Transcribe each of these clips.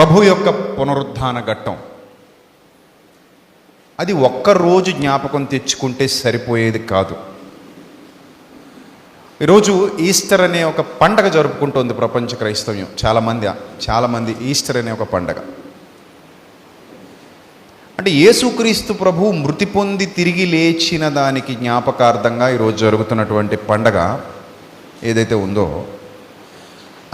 ప్రభు యొక్క పునరుద్ధాన ఘట్టం. అది ఒక్కరోజు జ్ఞాపకం తెచ్చుకుంటే సరిపోయేది కాదు. ఈరోజు ఈస్టర్ అనే ఒక పండగ జరుపుకుంటోంది ప్రపంచ క్రైస్తవ్యం. చాలామంది చాలామంది ఈస్టర్ అనే ఒక పండగ. అంటే యేసుక్రీస్తు ప్రభు మృతి పొంది తిరిగి లేచిన దానికి జ్ఞాపకార్థంగా ఈరోజు జరుగుతున్నటువంటి పండగ ఏదైతే ఉందో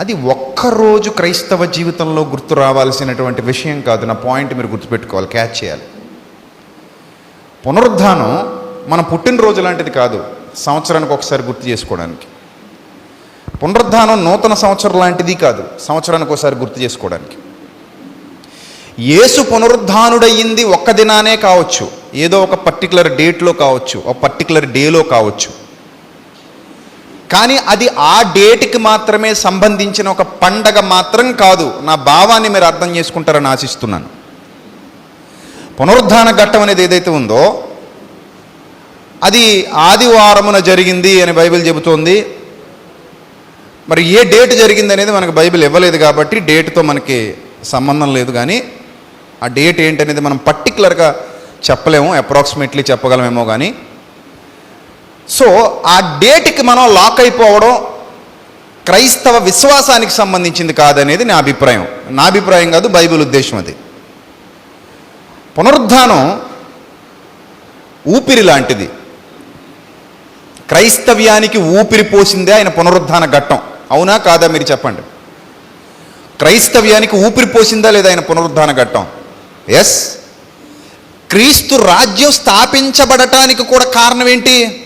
అది ఒక్కరోజు క్రైస్తవ జీవితంలో గుర్తు రావాల్సినటువంటి విషయం కాదు. నా పాయింట్ మీరు గుర్తుపెట్టుకోవాలి క్యాచ్ చేయాలి. పునరుద్ధానం మన పుట్టినరోజు లాంటిది కాదు సంవత్సరానికి ఒకసారి గుర్తు చేసుకోవడానికి. పునరుద్ధానం నూతన సంవత్సరం లాంటిది కాదు సంవత్సరానికి ఒకసారి గుర్తు చేసుకోవడానికి. యేసు పునరుద్ధానుడయ్యింది ఒక్క దినానే కావచ్చు ఏదో ఒక పర్టికులర్ డేట్లో కావచ్చు ఒక పర్టికులర్ డేలో కావచ్చు. కానీ అది ఆ డేట్కి మాత్రమే సంబంధించిన ఒక పండగ మాత్రం కాదు. నా భావాన్ని మీరు అర్థం చేసుకుంటారని ఆశిస్తున్నాను. పునరుద్ధాన ఘట్టం అనేది ఏదైతే ఉందో అది ఆదివారమున జరిగింది అని బైబిల్ చెబుతోంది. మరి ఏ డేట్ జరిగింది అనేది మనకు బైబిల్ ఇవ్వలేదు కాబట్టి డేట్తో మనకి సంబంధం లేదు కానీ ఆ డేట్ ఏంటనేది మనం పర్టికులర్గా చెప్పలేము అప్రాక్సిమేట్లీ చెప్పగలమేమో కానీ సో ఆ డేట్కి మనం లాక్ అయిపోవడం క్రైస్తవ విశ్వాసానికి సంబంధించింది కాదనేది నా అభిప్రాయం. నా అభిప్రాయం కాదు బైబిల్ ఉద్దేశం అది. పునరుద్ధానం ఊపిరి లాంటిది. క్రైస్తవ్యానికి ఊపిరి పోసిందే ఆయన పునరుద్ధాన ఘట్టం. అవునా కాదా మీరు చెప్పండి? క్రైస్తవ్యానికి ఊపిరి పోసిందా లేదా ఆయన పునరుద్ధాన ఘట్టం? ఎస్ క్రీస్తు రాజ్యం స్థాపించబడటానికి కూడా కారణం ఏంటి?